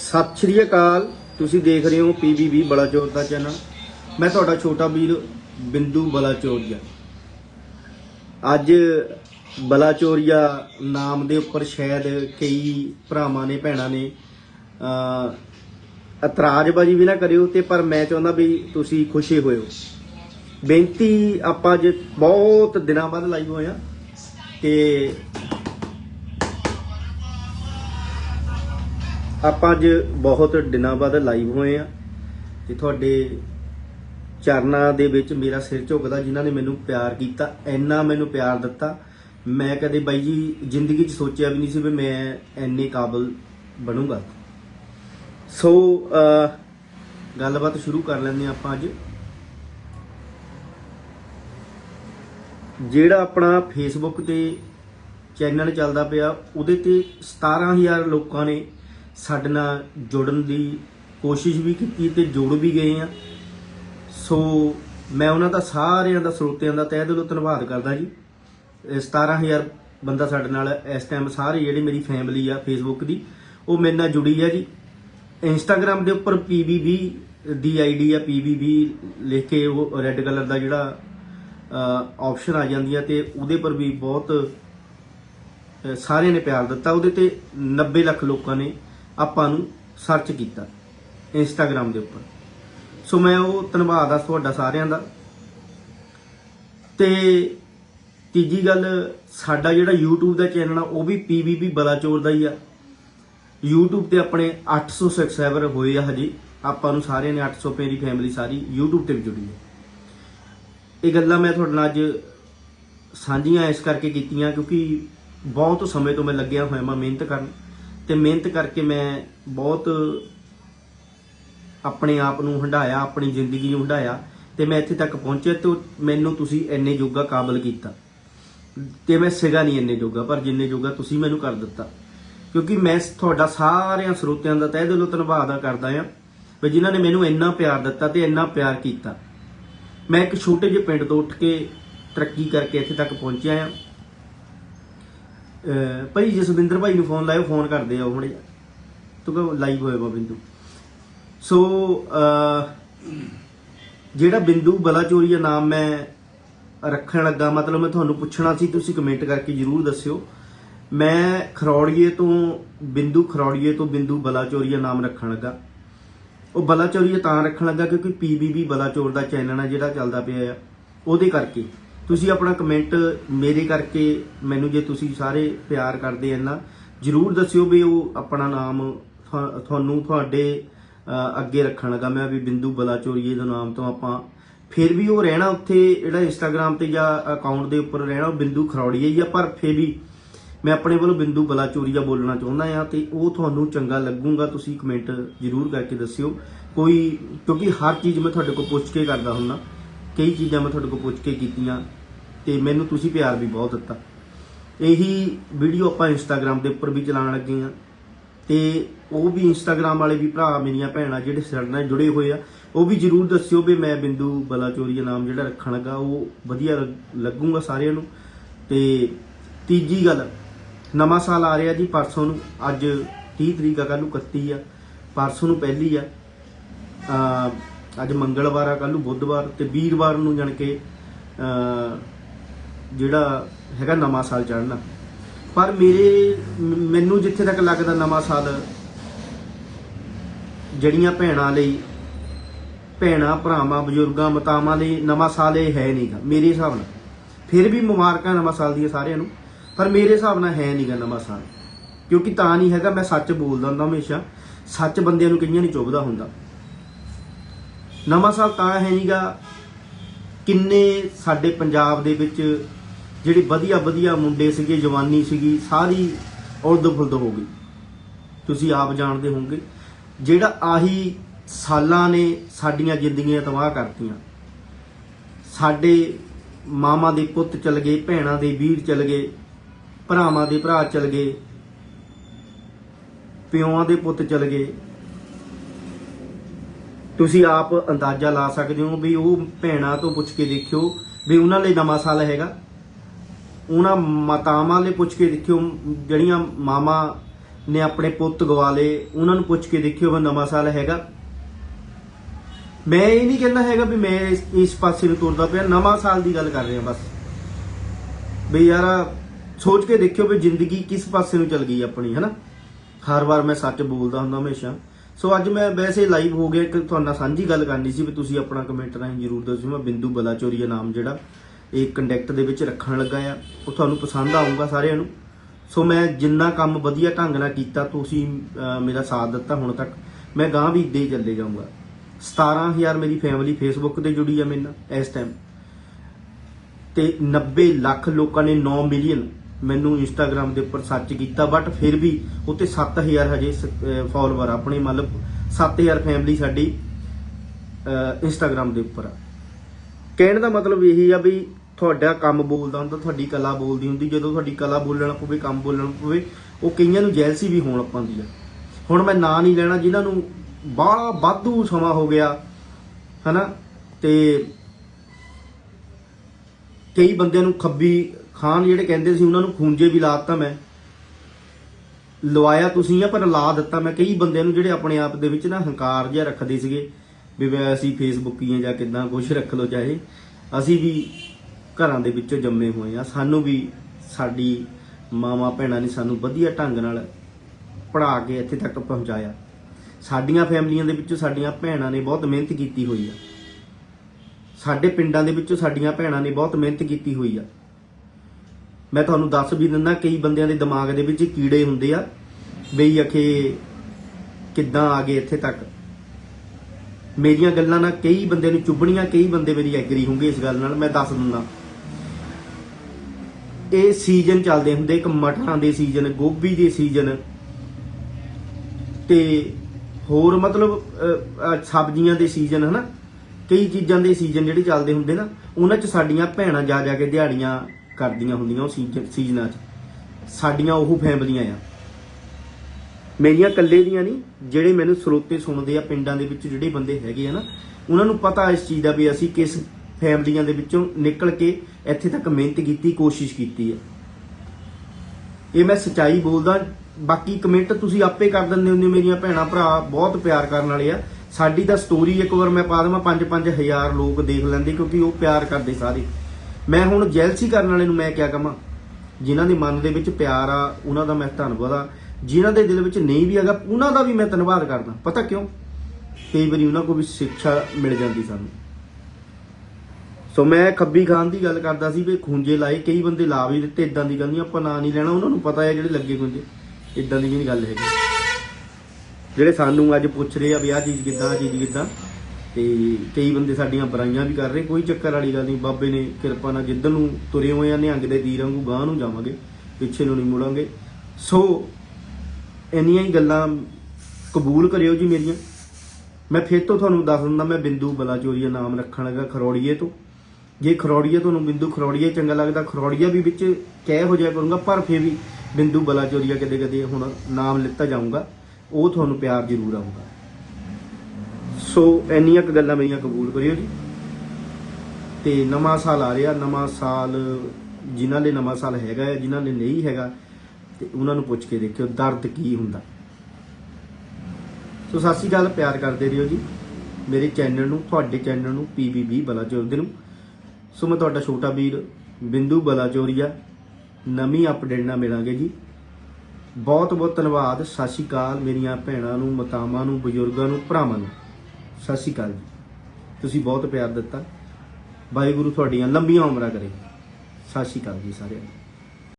ਸਤਿ ਸ਼੍ਰੀ ਅਕਾਲ। ਤੁਸੀਂ ਦੇਖ ਰਹੇ ਹੋ ਪੀਬੀਬੀ ਬਲਾਚੌਰ ਦਾ ਚੈਨਲ। ਮੈਂ ਤੁਹਾਡਾ ਛੋਟਾ ਵੀਰ ਬਿੰਦੂ ਬਲਾਚੌਰੀਆ। ਅੱਜ ਬਲਾਚੌਰੀਆ ਨਾਮ ਦੇ ਉੱਪਰ ਸ਼ਾਇਦ ਕਈ ਭਰਾਵਾਂ ਨੇ, ਭੈਣਾਂ ਨੇ ਇਤਰਾਜ਼ਬਾਜ਼ੀ ਵੀ ਨਾ ਕਰਿਓ ਤੇ ਪਰ ਮੈਂ ਚਾਹੁੰਦਾ ਵੀ ਤੁਸੀਂ ਖੁਸ਼ੀ ਹੋਇਓ। ਬੇਨਤੀ ਆਪਾਂ ਅੱਜ ਬਹੁਤ ਦਿਨਾਂ ਬਾਅਦ ਲਾਈਵ ਹੋਏ ਆ ਤੇ ਆਪਾਂ ਅੱਜ ਬਹੁਤ ਦਿਨਾਂ ਬਾਅਦ ਲਾਈਵ ਹੋਏ ਆ ਤੇ ਤੁਹਾਡੇ ਚਰਨਾਂ ਦੇ ਵਿੱਚ ਮੇਰਾ ਸਿਰ ਝੁਕਦਾ, ਜਿਨ੍ਹਾਂ ਨੇ ਮੈਨੂੰ ਪਿਆਰ ਕੀਤਾ, ਇੰਨਾ ਮੈਨੂੰ ਪਿਆਰ ਦਿੱਤਾ। ਮੈਂ ਕਦੇ ਬਾਈ ਜੀ ਜ਼ਿੰਦਗੀ 'ਚ ਸੋਚਿਆ ਵੀ ਨਹੀਂ ਸੀ ਵੀ ਮੈਂ ਇੰਨੇ ਕਾਬਲ ਬਣੂੰਗਾ। ਸੋ ਗੱਲਬਾਤ ਸ਼ੁਰੂ ਕਰ ਲੈਂਦੇ ਹਾਂ ਆਪਾਂ ਅੱਜ। ਜਿਹੜਾ ਆਪਣਾ ਫੇਸਬੁੱਕ ਤੇ ਚੈਨਲ ਚੱਲਦਾ ਪਿਆ, ਉਹਦੇ ਤੇ 17000 ਲੋਕਾਂ ਨੇ ਸਾਡੇ ਨਾਲ ਜੁੜਨ ਦੀ ਕੋਸ਼ਿਸ਼ ਵੀ ਕੀਤੀ ਤੇ ਜੁੜ ਵੀ ਗਏ ਆ। ਸੋ ਮੈਂ ਉਹਨਾਂ ਦਾ ਸਾਰਿਆਂ ਦਾ ਸਰੋਤਿਆਂ ਦਾ ਤਹਿ ਦਿਲੋਂ ਧੰਨਵਾਦ ਕਰਦਾ ਜੀ। ਇਹ 17000 ਬੰਦਾ ਸਾਡੇ ਨਾਲ ਇਸ ਟਾਈਮ ਸਾਰੇ ਜਿਹੜੀ ਮੇਰੀ ਫੈਮਿਲੀ ਆ ਫੇਸਬੁੱਕ ਦੀ, ਉਹ ਮੇਰੇ ਨਾਲ ਜੁੜੀ ਆ ਜੀ। ਇੰਸਟਾਗ੍ਰam ਦੇ ਉੱਪਰ ਪੀਬੀਬੀ ਦੀ ਆਈਡੀ ਆ ਪੀਬੀਬੀ ਲਿਖ ਕੇ ਉਹ ਰੈੱਡ ਕਲਰ ਦਾ ਜਿਹੜਾ ਆਪਸ਼ਨ ਆ ਜਾਂਦੀ ਆ ਤੇ ਉਹਦੇ ਪਰ ਵੀ ਬਹੁਤ ਸਾਰਿਆਂ ਨੇ ਪਿਆਰ ਦਿੱਤਾ। ਉਹਦੇ ਤੇ 90 ਲੱਖ ਲੋਕਾਂ ਨੇ ਆਪਾਂ ਨੂੰ ਸਰਚ ਕੀਤਾ ਇੰਸਟਾਗ੍ਰam ਦੇ ਉੱਪਰ। ਸੋ ਮੈਂ ਉਹ ਧੰਨਵਾਦ ਆ ਤੁਹਾਡਾ ਸਾਰਿਆਂ ਦਾ। ਤੇ ਤੀਜੀ ਗੱਲ, ਸਾਡਾ ਜਿਹੜਾ YouTube ਦਾ ਚੈਨਲ ਆ, ਉਹ ਵੀ PVB ਬਲਾਚੋਰ ਦਾ ਹੀ ਆ। YouTube ਤੇ ਆਪਣੇ 800 ਸਬਸਕ੍ਰਾਈਬਰ ਹੋਏ ਆ ਹਜੇ। ਆਪਾਂ ਨੂੰ ਸਾਰਿਆਂ ਨੇ 800 ਮੇਰੀ ਫੈਮਿਲੀ ਸਾਰੀ YouTube ਤੇ ਵੀ ਜੁੜੀ ਹੈ। ਇਹ ਗੱਲਾਂ ਮੈਂ ਤੁਹਾਡੇ ਨਾਲ ਅੱਜ ਸਾਂਝੀਆਂ ਇਸ ਕਰਕੇ ਕੀਤੀਆਂ ਕਿਉਂਕਿ ਬਹੁਤ ਸਮੇਂ ਤੋਂ ਮੈਂ ਲੱਗਿਆ ਹੋਇਆ ਮੈਂ ਮਿਹਨਤ ਕਰਨ। ਤੇ ਮਿਹਨਤ ਕਰਕੇ ਮੈਂ ਬਹੁਤ ਆਪਣੇ ਆਪ ਨੂੰ ਹੰਡਾਇਆ ਆਪਣੀ ਜ਼ਿੰਦਗੀ ਨੂੰ ਹੰਡਾਇਆ ਤੇ ਮੈਂ ਇੱਥੇ ਤੱਕ ਪਹੁੰਚਿਆ ਤੇ ਮੈਨੂੰ ਤੁਸੀਂ ਇੰਨੇ ਜੋਗਾ ਕਾਬਲ ਕੀਤਾ। ਤੇ ਮੈਂ ਸਿਗਾ ਨਹੀਂ ਇੰਨੇ ਜੋਗਾ, ਪਰ ਜਿੰਨੇ ਜੋਗਾ ਤੁਸੀਂ ਮੈਨੂੰ ਕਰ ਦਿੱਤਾ। ਕਿਉਂਕਿ ਮੈਂ ਤੁਹਾਡਾ ਸਾਰਿਆਂ ਸਰੋਤਿਆਂ ਦਾ ਤਹਿ ਦਿਲੋਂ ਧੰਨਵਾਦ ਕਰਦਾ ਆ ਵੀ ਜਿਨ੍ਹਾਂ ਨੇ ਮੈਨੂੰ ਇੰਨਾ ਪਿਆਰ ਦਿੱਤਾ ਤੇ ਇੰਨਾ ਪਿਆਰ ਕੀਤਾ। ਮੈਂ ਇੱਕ ਛੋਟੇ ਜਿਹੇ ਪਿੰਡ ਤੋਂ ਉੱਠ ਕੇ ਤਰੱਕੀ ਕਰਕੇ ਇੱਥੇ ਤੱਕ ਪਹੁੰਚਿਆ ਆ ਭਾਈ ਜਸਵਿੰਦਰ ਭਾਈ ਨੂੰ ਫੋਨ ਲਾਇਓ ਫੋਨ ਕਰਦੇ ਆ ਹੁਣ ਤੂੰ ਕਹ ਲਾਈਵ ਹੋਏ ਵਾ ਬਿੰਦੂ ਸੋ ਜਿਹੜਾ ਬਿੰਦੂ ਬਲਾਚੋਰੀਆ ਨਾਮ ਮੈਂ ਰੱਖਣ ਲੱਗਾ, ਮਤਲਬ ਮੈਂ ਤੁਹਾਨੂੰ ਪੁੱਛਣਾ ਸੀ, ਤੁਸੀਂ ਕਮੈਂਟ ਕਰਕੇ ਜਰੂਰ ਦੱਸਿਓ। ਮੈਂ ਖਰੌੜੀਏ ਤੋਂ, ਬਿੰਦੂ ਖਰੌੜੀਏ ਤੋਂ ਬਿੰਦੂ ਬਲਾਚੋਰੀਆ ਨਾਮ ਰੱਖਣ ਲੱਗਾ। ਉਹ ਬਲਾਚੋਰੀਆ ਤਾਂ ਰੱਖਣ ਲੱਗਾ ਕਿਉਂਕਿ ਪੀਬੀਬੀ ਬਲਾਚੋਰ ਦਾ ਚੈਨਲ ਆ ਜਿਹੜਾ ਚੱਲਦਾ ਪਿਆ ਆ, ਉਹਦੇ ਕਰਕੇ। ਤੁਸੀਂ ਆਪਣਾ ਕਮੈਂਟ ਮੇਰੇ ਕਰਕੇ ਮੈਨੂੰ ਜੇ ਤੁਸੀਂ ਸਾਰੇ ਪਿਆਰ ਕਰਦੇ ਇੰਨਾ ਜਰੂਰ ਦੱਸਿਓ ਵੀ ਉਹ ਆਪਣਾ ਨਾਮ ਤੁਹਾ- ਤੁਹਾਨੂੰ ਤੁਹਾਡੇ ਅੱਗੇ ਰੱਖਣ ਲੱਗਾ। ਮੈਂ ਵੀ ਬਿੰਦੂ ਬਲਾਚੋਰੀਏ ਦਾ ਨਾਮ ਤੋਂ ਆਪਾਂ ਫਿਰ ਵੀ ਉਹ ਰਹਿਣਾ ਉੱਥੇ ਜਿਹੜਾ ਇੰਸਟਾਗ੍ਰam ਤੇ ਜਾਂ ਅਕਾਊਂਟ ਦੇ ਉੱਪਰ ਰਹਿਣਾ, ਉਹ ਬਿੰਦੂ ਖਰੌੜੀਏ ਹੀ ਆ। ਪਰ ਫਿਰ ਵੀ ਮੈਂ ਆਪਣੇ ਵੱਲੋਂ ਬਿੰਦੂ ਬਲਾਚੋਰੀਆ ਬੋਲਣਾ ਚਾਹੁੰਦਾ ਆ ਤੇ ਉਹ ਤੁਹਾਨੂੰ ਚੰਗਾ ਲੱਗੂਗਾ। ਤੁਸੀਂ ਕਮੈਂਟ ਜਰੂਰ ਕਰਕੇ ਦੱਸਿਓ। ਕੋਈ, ਕਿਉਂਕਿ ਹਰ ਚੀਜ਼ ਮੈਂ ਤੁਹਾਡੇ ਕੋਲ ਪੁੱਛ ਕੇ ਕਰਦਾ ਹੁੰਦਾ। ਕਈ ਚੀਜ਼ਾਂ ਮੈਂ ਤੁਹਾਡੇ ਕੋਲ ਪੁੱਛ ਕੇ ਕੀਤੀਆਂ। ਤੇ ਮੈਨੂੰ ਤੁਸੀਂ ਪਿਆਰ ਵੀ ਬਹੁਤ ਦਿੱਤਾ। ਇਹੀ ਵੀਡੀਓ ਆਪਾਂ ਇੰਸਟਾਗ੍ਰam ਦੇ ਉੱਪਰ ਵੀ ਚਲਾਉਣ ਲੱਗੇ ਆ ਤੇ ਉਹ ਵੀ ਇੰਸਟਾਗ੍ਰam ਵਾਲੇ ਵੀ ਭਰਾ ਮੇਰੀਆਂ ਭੈਣਾਂ ਜਿਹੜੇ ਸਾਡੇ ਨਾਲ ਜੁੜੇ ਹੋਏ ਆ, ਉਹ ਵੀ ਜਰੂਰ ਦੱਸਿਓ ਵੀ ਮੈਂ ਬਿੰਦੂ ਬਲਾਚੋਰੀਆ ਨਾਮ ਜਿਹੜਾ ਰੱਖਣ ਲੱਗਾ, ਉਹ ਵਧੀਆ ਲੱਗ- ਲੱਗੂਗਾ ਸਾਰਿਆਂ ਨੂੰ। ਤੇ ਤੀਜੀ ਗੱਲ, ਨਵਾਂ ਸਾਲ ਆ ਰਿਹਾ ਜੀ ਪਰਸੋਂ ਨੂੰ, ਅੱਜ 30 ਤਰੀਕ ਆ ਕੱਲ ਨੂੰ 31 ਆ। ਪਰਸੋਂ ਨੂੰ ਪਹਿਲੀ ਆ। ਅੱਜ ਮੰਗਲਵਾਰ ਆ ਕੱਲ ਨੂੰ ਬੁੱਧਵਾਰ ਤੇ ਵੀਰਵਾਰ ਨੂੰ ਜਾਣ ਕੇ ਜਿਹੜਾ ਹੈਗਾ ਨਵਾਂ ਸਾਲ ਚੜ੍ਹਨਾ। ਪਰ ਮੇਰੇ ਮੈਨੂੰ ਜਿੱਥੇ ਤੱਕ ਲੱਗਦਾ ਨਵਾਂ ਸਾਲ ਜਿਹੜੀਆਂ ਭੈਣਾਂ ਲਈ, ਭੈਣਾਂ, ਭਰਾਵਾਂ, ਬਜ਼ੁਰਗਾਂ, ਮਤਾਵਾਂ ਲਈ ਨਵਾਂ ਸਾਲ ਇਹ ਹੈ ਨਹੀਂਗਾ ਮੇਰੇ ਹਿਸਾਬ ਨਾਲ। ਫਿਰ ਵੀ ਮੁਬਾਰਕਾਂ ਨਵਾਂ ਸਾਲ ਦੀਆਂ ਸਾਰਿਆਂ ਨੂੰ, ਪਰ ਮੇਰੇ ਹਿਸਾਬ ਨਾਲ ਹੈ ਨਹੀਂਗਾ ਨਵਾਂ ਸਾਲ। ਕਿਉਂਕਿ ਤਾਂ ਨਹੀਂ ਹੈਗਾ, ਮੈਂ ਸੱਚ ਬੋਲਦਾ ਹੁੰਦਾ ਹਮੇਸ਼ਾ, ਸੱਚ ਬੰਦਿਆਂ ਨੂੰ ਕਈਆਂ ਨਹੀਂ ਚੁੱਭਦਾ ਹੁੰਦਾ। ਨਵਾਂ ਸਾਲ ਤਾਂ ਹੈ ਨਹੀਂਗਾ ਕਿੰਨੇ ਸਾਡੇ ਪੰਜਾਬ ਦੇ ਵਿੱਚ ਜਿਹੜੇ ਵਧੀਆ ਵਧੀਆ ਮੁੰਡੇ ਸੀਗੇ, ਜਵਾਨੀ ਸੀਗੀ, ਸਾਰੀ ਉਲਦ ਫੁਲਦ ਹੋ ਗਈ। ਤੁਸੀਂ ਆਪ ਜਾਣਦੇ ਹੋਵੋਗੇ। ਜਿਹੜਾ ਆਹੀ ਸਾਲਾਂ ਨੇ ਸਾਡੀਆਂ ਜ਼ਿੰਦਗੀਆਂ ਤਬਾਹ ਕਰਤੀਆਂ। ਸਾਡੇ ਮਾਮਾ ਦੇ ਪੁੱਤ ਚਲ ਗਏ, ਭੈਣਾਂ ਦੇ ਵੀਰ ਚਲ ਗਏ, ਭਰਾਵਾਂ ਦੇ ਭਰਾ ਚਲ ਗਏ, ਪਿਓਾਂ ਦੇ ਪੁੱਤ ਚਲ ਗਏ। ਤੁਸੀਂ ਆਪ ਅੰਦਾਜ਼ਾ ਲਾ ਸਕਦੇ ਹੋ ਵੀ ਉਹ ਭੈਣਾਂ ਤੋਂ ਪੁੱਛ ਕੇ ਦੇਖਿਓ ਵੀ ਉਹਨਾਂ ਲਈ ਨਵਾਂ ਸਾਲ ਹੈਗਾ। ਉਹਨਾਂ ਮਾਤਾਵਾਂ ਲਈ ਪੁੱਛ ਕੇ ਦੇਖਿਓ ਜਿਹੜੀਆਂ ਮਾਮਾ ਨੇ ਆਪਣੇ ਪੁੱਤ ਗਵਾ ਉਹਨਾਂ ਨੂੰ ਪੁੱਛ ਕੇ ਦੇਖਿਓ ਵੀ ਨਵਾਂ ਸਾਲ ਹੈਗਾ। ਮੈਂ ਇਹ ਨਹੀਂ ਕਹਿੰਦਾ ਹੈਗਾ ਵੀ ਮੈਂ ਇਸ, ਇਸ ਪਾਸੇ ਨੂੰ ਤੁਰਦਾ ਪਿਆ ਨਵਾਂ ਸਾਲ ਦੀ ਗੱਲ ਕਰ ਰਿਹਾ ਬਸ। ਵੀ ਯਾਰ ਸੋਚ ਕੇ ਦੇਖਿਓ ਵੀ ਜ਼ਿੰਦਗੀ ਕਿਸ ਪਾਸੇ ਨੂੰ ਚੱਲ ਗਈ ਆਪਣੀ ਹੈਨਾ? ਹਰ ਵਾਰ ਮੈਂ ਸੱਚ ਬੋਲਦਾ ਹੁੰਦਾ ਹਮੇਸ਼ਾ। ਸੋ ਅੱਜ ਮੈਂ ਵੈਸੇ ਲਾਈਵ ਹੋ ਗਿਆ ਇੱਕ ਤੁਹਾਡੇ ਨਾਲ ਸਾਂਝੀ ਗੱਲ ਕਰਨੀ ਸੀ ਵੀ ਤੁਸੀਂ ਆਪਣਾ ਕਮੈਂਟ ਰਾਹੀਂ ਜਰੂਰ ਦੱਸਿਓ ਮੈਂ ਬਿੰਦੂ ਬਲਾਚੋਰੀਆ ਨਾਮ ਜਿਹੜਾ। ਇਹ ਕੰਡਕਟ ਦੇ ਵਿੱਚ ਰੱਖਣ ਲੱਗਾ ਆ ਉਹ ਤੁਹਾਨੂੰ ਪਸੰਦ ਆਊਗਾ ਸਾਰਿਆਂ ਨੂੰ। ਸੋ ਮੈਂ ਜਿੰਨਾ ਕੰਮ ਵਧੀਆ ਢੰਗ ਨਾਲ ਕੀਤਾ, ਤੁਸੀਂ ਮੇਰਾ ਸਾਥ ਦਿੱਤਾ ਹੁਣ ਤੱਕ। ਮੈਂ ਗਾਂ ਵੀ ਇੱਦਾਂ ਹੀ ਚੱਲੇ ਜਾਊਂਗਾ। 17000 ਮੇਰੀ ਫੈਮਿਲੀ ਫੇਸਬੁੱਕ ਤੇ ਜੁੜੀ ਆ ਮੇਰੇ ਨਾਲ ਇਸ ਟਾਈਮ ਤੇ 90 ਲੱਖ ਲੋਕਾਂ ਨੇ 9 ਮਿਲੀਅਨ ਮੈਨੂੰ ਇੰਸਟਾਗ੍ਰam ਦੇ ਉੱਪਰ ਸਰਚ ਕੀਤਾ ਬਟ ਫਿਰ ਵੀ ਉੱਤੇ 7000 ਹਜੇ ਫਾਲੋਅਰ ਆਪਣੇ ਮਤਲਬ। 7000 ਫੈਮਿਲੀ ਸਾਡੀ ਇੰਸਟਾਗ੍ਰam ਦੇ ਉੱਪਰ ਆ। ਕਹਿਣ ਦਾ ਮਤਲਬ ਇਹੀ ਆ ਵੀ ਤੁਹਾਡਾ ਕੰਮ ਬੋਲਦਾ ਹੁੰਦਾ, ਤੁਹਾਡੀ ਕਲਾ ਬੋਲਦੀ ਹੁੰਦੀ, ਜਦੋਂ ਤੁਹਾਡੀ ਕਲਾ ਬੋਲਣਾ ਪਵੇ, ਕੰਮ ਬੋਲਣਾ ਪਵੇ, ਉਹ ਕਈਆਂ ਨੂੰ ਜੈਲਸੀ ਵੀ ਹੋਣ ਪਾਉਂਦੀ ਆ। ਹੁਣ ਮੈਂ ਨਾਂ ਨਹੀਂ ਲੈਣਾ, ਜਿਨ੍ਹਾਂ ਨੂੰ ਬਾਹਲਾ ਵਾਧੂ ਸਮਾਂ ਹੋ ਗਿਆ, ਹਨਾ? ਤੇ ਕਈ ਬੰਦਿਆਂ ਨੂੰ ਖੱਬੀ ਖਾਨ ਜਿਹੜੇ ਕਹਿੰਦੇ ਸੀ, ਉਹਨਾਂ ਨੂੰ ਖੂੰਜੇ ਵੀ ਲਾ ਦਿੱਤਾ ਮੈਂ। ਲਵਾਇਆ ਤੁਸੀਂ ਆ, ਪਰ ਲਾ ਦਿੱਤਾ ਮੈਂ। ਕਈ ਬੰਦਿਆਂ ਨੂੰ ਜਿਹੜੇ ਆਪਣੇ ਆਪ ਦੇ ਵਿੱਚ ਨਾ ਹੰਕਾਰ ਜਿਹਾ ਰੱਖਦੇ ਸੀਗੇ, ਵੀ ਮੈਂ ਅਸੀਂ ਫੇਸਬੁੱਕੀਆਂ ਜਾਂ ਕਿਦਾਂ ਕੁਝ ਰੱਖ ਲੋ ਚਾਹੇ। ਅਸੀਂ ਵੀ ਘਰਾਂ ਦੇ ਵਿੱਚੋਂ ਜੰਮੇ ਹੋਏ ਆ। ਸਾਨੂੰ ਵੀ ਸਾਡੀ ਮਾਵਾਂ ਭੈਣਾਂ ਨੇ ਸਾਨੂੰ ਵਧੀਆ ਢੰਗ ਨਾਲ ਪੜ੍ਹਾ ਕੇ ਇੱਥੇ ਤੱਕ ਪਹੁੰਚਾਇਆ। ਸਾਡੀਆਂ ਫੈਮਲੀਆਂ ਦੇ ਵਿੱਚੋਂ ਸਾਡੀਆਂ ਭੈਣਾਂ ਨੇ ਬਹੁਤ ਮਿਹਨਤ ਕੀਤੀ ਹੋਈ ਆ। ਸਾਡੇ ਪਿੰਡਾਂ ਦੇ ਵਿੱਚੋਂ ਸਾਡੀਆਂ ਭੈਣਾਂ ਨੇ ਬਹੁਤ ਮਿਹਨਤ ਕੀਤੀ ਹੋਈ ਆ। ਮੈਂ ਤੁਹਾਨੂੰ ਦੱਸ ਵੀ ਦਿੰਦਾ, ਕਈ ਬੰਦਿਆਂ ਦੇ ਦਿਮਾਗ ਦੇ ਵਿੱਚ ਕੀੜੇ ਹੁੰਦੇ ਆ ਬਈ ਅਖੇ ਕਿੱਦਾਂ ਆ ਗਏ ਇੱਥੇ ਤੱਕ। ਮੇਰੀਆਂ ਗੱਲਾਂ ਨਾਲ ਕਈ ਬੰਦੇ ਨੂੰ ਚੁੱਭਣੀਆਂ, ਕਈ ਬੰਦੇ ਮੇਰੀ ਐਗਰੀ ਹੋਣਗੇ ਇਸ ਗੱਲ ਨਾਲ। ਮੈਂ ਦੱਸ ਦਿੰਦਾ ਇਹ ਸੀਜ਼ਨ ਚੱਲਦੇ ਹੁੰਦੇ, ਇੱਕ ਮਟਰਾਂ ਦੇ ਸੀਜ਼ਨ ਗੋਭੀ ਦੇ ਸੀਜ਼ਨ ਤੇ ਹੋਰ ਮਤਲਬ ਸਬਜ਼ੀਆਂ ਦੇ ਸੀਜ਼ਨ ਹਨਾ? ਕਈ ਚੀਜ਼ਾਂ ਦੇ ਸੀਜ਼ਨ ਜਿਹੜੇ ਚੱਲਦੇ ਹੁੰਦੇ ਨਾ, ਉਹਨਾਂ 'ਚ ਸਾਡੀਆਂ ਭੈਣਾਂ ਜਾ ਜਾ ਕੇ ਦਿਹਾੜੀਆਂ ਕਰਦੀਆਂ ਹੁੰਦੀਆਂ ਉਹ ਸੀਜ਼ਨ ਸੀਜ਼ਨਾਂ 'ਚ। ਸਾਡੀਆਂ ਉਹ ਫੈਮਲੀਆਂ ਆ। ਮੇਰੀਆਂ ਕੱਲੇ ਦੀਆਂ ਨਹੀਂ, ਜਿਹੜੇ ਮੈਨੂੰ ਸਰੋਤੇ ਸੁਣਦੇ ਆ ਪਿੰਡਾਂ ਦੇ ਵਿੱਚ ਜਿਹੜੇ ਬੰਦੇ ਹੈਗੇ ਆ ਨਾ, ਉਹਨਾਂ ਨੂੰ ਪਤਾ ਇਸ ਚੀਜ਼ ਦਾ ਵੀ ਅਸੀਂ ਕਿਸ ਫੈਮਲੀਆਂ ਦੇ ਵਿੱਚੋਂ ਨਿਕਲ ਕੇ ਇੱਥੇ ਤੱਕ ਮਿਹਨਤ ਕੀਤੀ ਕੋਸ਼ਿਸ਼ ਕੀਤੀ ਹੈ। ਇਹ ਮੈਂ ਸੱਚਾਈ ਬੋਲਦਾ ਬਾਕੀ ਕਮੈਂਟ ਤੁਸੀਂ ਆਪੇ ਕਰ ਦਿੰਦੇ ਹੁੰਦੇ ਹੋ, ਮੇਰੀਆਂ ਭੈਣਾਂ ਭਰਾ ਬਹੁਤ ਪਿਆਰ ਕਰਨ ਵਾਲੇ ਆ। ਸਾਡੀ ਤਾਂ ਸਟੋਰੀ ਇੱਕ ਵਾਰ ਮੈਂ ਪਾ ਦੇਵਾਂ 5-5000 ਲੋਕ ਦੇਖ ਲੈਂਦੇ ਕਿਉਂਕਿ ਉਹ ਪਿਆਰ ਕਰਦੇ ਸਾਰੇ। ਮੈਂ ਹੁਣ ਜੈਲਸੀ ਕਰਨ ਵਾਲੇ ਨੂੰ ਮੈਂ ਕਿਆ ਕਹਾਂ ਜਿਨ੍ਹਾਂ ਦੇ ਮਨ ਦੇ ਵਿੱਚ ਪਿਆਰ ਆ ਉਹਨਾਂ ਦਾ ਮੈਂ ਧੰਨਵਾਦ ਆ। ਜਿਨ੍ਹਾਂ ਦੇ ਦਿਲ ਵਿੱਚ ਨਹੀਂ ਵੀ ਹੈਗਾ ਉਹਨਾਂ ਦਾ ਵੀ ਮੈਂ ਧੰਨਵਾਦ ਕਰਦਾ। ਪਤਾ ਕਿਉਂ? ਕਈ ਵਾਰੀ ਉਹਨਾਂ ਕੋਲ ਵੀ ਸਿੱਖਿਆ ਮਿਲ ਜਾਂਦੀ ਸਾਨੂੰ। ਸੋ ਮੈਂ ਖੱਬੀ ਖਾਨ ਦੀ ਗੱਲ ਕਰਦਾ ਸੀ ਵੀ ਖੂੰਜੇ ਲਾਏ, ਕਈ ਬੰਦੇ ਲਾ ਵੀ ਦਿੱਤੇ ਇਦਾਂ ਦੀ ਗੱਲ ਨਹੀਂ, ਆਪਾਂ ਨਾਂ ਨਹੀਂ ਲੈਣਾ, ਉਹਨਾਂ ਨੂੰ ਪਤਾ ਹੈ ਜਿਹੜੇ ਲੱਗੇ ਖੂੰਜੇ ਇਦਾਂ ਦੀ ਵੀ ਨਹੀਂ ਗੱਲ ਹੈਗੀ। ਜਿਹੜੇ ਸਾਨੂੰ ਅੱਜ ਪੁੱਛ ਰਹੇ ਆ ਵੀ ਆਹ ਚੀਜ਼ ਕਿੱਦਾਂ, ਆਹ ਚੀਜ਼ ਕਿੱਦਾਂ, ਤੇ ਕਈ ਬੰਦੇ ਸਾਡੀਆਂ ਬੁਰਾਈਆਂ ਵੀ ਕਰ ਰਹੇ, ਕੋਈ ਚੱਕਰ ਵਾਲੀ ਗੱਲ ਨਹੀਂ, ਬਾਬੇ ਨੇ ਕਿਰਪਾ ਨਾਲ ਜਿੱਦਨ ਨੂੰ ਤੁਰੇ ਹੋਏ ਆ, ਨਿਹੰਗ ਦੇ ਤੀਰ ਵਾਂਗੂ ਗਾਂ ਨੂੰ ਜਾਵਾਂਗੇ, ਪਿੱਛੇ ਨੂੰ ਨਹੀਂ ਮੁੜਾਂਗੇ। ਸੋ ਇੰਨੀਆਂ ਹੀ ਗੱਲਾਂ ਕਬੂਲ ਕਰਿਓ ਜੀ ਮੇਰੀਆਂ। ਮੈਂ ਫਿਰ ਤੋਂ ਤੁਹਾਨੂੰ ਦੱਸ ਦਿੰਦਾ, ਮੈਂ ਬਿੰਦੂ ਬਲਾਚੋਰੀਆ ਨਾਮ ਰੱਖਣ ਲੱਗਾ, ਖਰੋੜੀਏ ਤੋਂ। ਜੇ ਖਰੋੜੀਏ ਤੁਹਾਨੂੰ ਬਿੰਦੂ ਖਰੋੜੀਏ ਚੰਗਾ ਲੱਗਦਾ, ਖਰੋੜੀਆ ਵੀ ਵਿੱਚ ਕਹਿ ਹੋ ਜਾਇਆ ਕਰੂੰਗਾ, ਪਰ ਫਿਰ ਵੀ ਬਿੰਦੂ ਬਲਾਚੋਰੀਆ ਕਦੇ ਕਦੇ ਹੁਣ ਨਾਮ ਲਿੱਤਾ ਜਾਊਗਾ, ਉਹ ਤੁਹਾਨੂੰ ਪਿਆਰ ਜ਼ਰੂਰ ਆਊਗਾ। ਸੋ ਇੰਨੀਆਂ ਕੁ ਗੱਲਾਂ ਮੇਰੀਆਂ ਕਬੂਲ ਕਰਿਓ ਜੀ। ਤੇ ਨਵਾਂ ਸਾਲ ਆ ਰਿਹਾ, ਨਵਾਂ ਸਾਲ ਜਿਨ੍ਹਾਂ ਦੇ ਨਵਾਂ ਸਾਲ ਹੈਗਾ ਹੈ, ਜਿਨ੍ਹਾਂ ਦੇ ਨਹੀਂ ਹੈਗਾ, ਤੇ ਉਹਨਾਂ ਨੂੰ ਪੁੱਛ ਕੇ ਦੇਖਿਓ ਦਰਦ ਕੀ ਹੁੰਦਾ। ਸੋ ਸਤਿ ਸ਼੍ਰੀ ਅਕਾਲ, ਪਿਆਰ ਕਰਦੇ ਰਹੋ ਜੀ। ਮੇਰੇ ਚੈਨਲ ਨੂੰ, ਤੁਹਾਡੇ ਚੈਨਲ ਨੂੰ ਪੀਬੀਬੀ ਬਲਾਚੌਰ ਨੂੰ। ਸੋ ਮੈਂ ਤੁਹਾਡਾ ਛੋਟਾ ਵੀਰ ਬਿੰਦੂ ਬਲਾਚੋਰੀਆ। ਨਵੀਂ ਅਪਡੇਟ ਨਾਲ ਮਿਲਾਂਗੇ ਜੀ। ਬਹੁਤ ਬਹੁਤ ਧੰਨਵਾਦ। ਸਤਿ ਸ਼੍ਰੀ ਅਕਾਲ ਮੇਰੀਆਂ ਭੈਣਾਂ ਨੂੰ, ਮਾਤਾਵਾਂ ਨੂੰ, ਬਜ਼ੁਰਗਾਂ ਨੂੰ, ਭਰਾਵਾਂ ਨੂੰ। ਸਤਿ ਸ਼੍ਰੀ ਅਕਾਲ ਜੀ। ਤੁਸੀਂ ਬਹੁਤ ਪਿਆਰ ਦਿੱਤਾ। ਵਾਹਿਗੁਰੂ ਤੁਹਾਡੀਆਂ ਲੰਬੀਆਂ ਉਮਰਾਂ ਕਰੇ। ਸਤਿ ਸ਼੍ਰੀ ਅਕਾਲ ਜੀ ਸਾਰਿਆਂ ਨੂੰ।